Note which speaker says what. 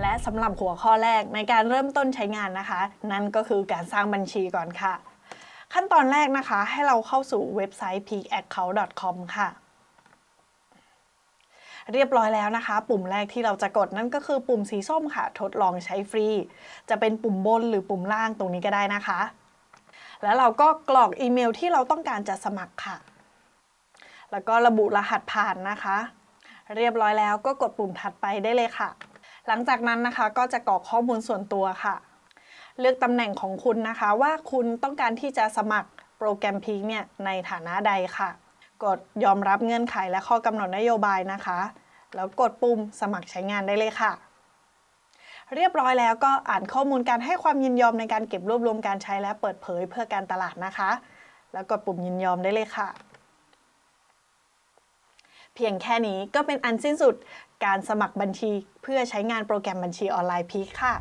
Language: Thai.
Speaker 1: และสำหรับหัวข้อแรกในการเริ่มต้นใช้งานนะคะ นั่นก็คือการสร้างบัญชีก่อนค่ะ ขั้นตอนแรกนะคะ ให้เราเข้าสู่เว็บไซต์ peakaccount.com ค่ะ เรียบร้อยแล้วนะคะ ปุ่มแรกที่เราจะกดนั่นก็คือปุ่มสีส้มค่ะ ทดลองใช้ฟรี จะเป็นปุ่มบนหรือปุ่มล่างตรงนี้ก็ได้นะคะ แล้วเราก็กรอกอีเมลที่เราต้องการจะสมัครค่ะ แล้วก็ระบุรหัสผ่านนะคะ เรียบร้อยแล้วก็กดปุ่มถัดไปได้เลยค่ะ หลังจากนั้นนะคะก็จะกรอกข้อมูลส่วนตัวค่ะ เลือกตำแหน่งของคุณนะคะว่าคุณต้องการที่จะสมัครโปรแกรมพีคเนี่ยในฐานะใดค่ะ กดยอมรับเงื่อนไขและข้อกำหนดนโยบายนะคะ แล้วกดปุ่มสมัครใช้งานได้เลยค่ะ เรียบร้อยแล้วก็อ่านข้อมูลการให้ความยินยอมในการเก็บรวบรวมการใช้และเปิดเผยเพื่อการตลาดนะคะ แล้วกดปุ่มยินยอมได้เลยค่ะ เพียงแค่นี้ก็เป็นอันสิ้นสุดการสมัครบัญชีเพื่อใช้งานโปรแกรมบัญชีออนไลน์พีคค่ะ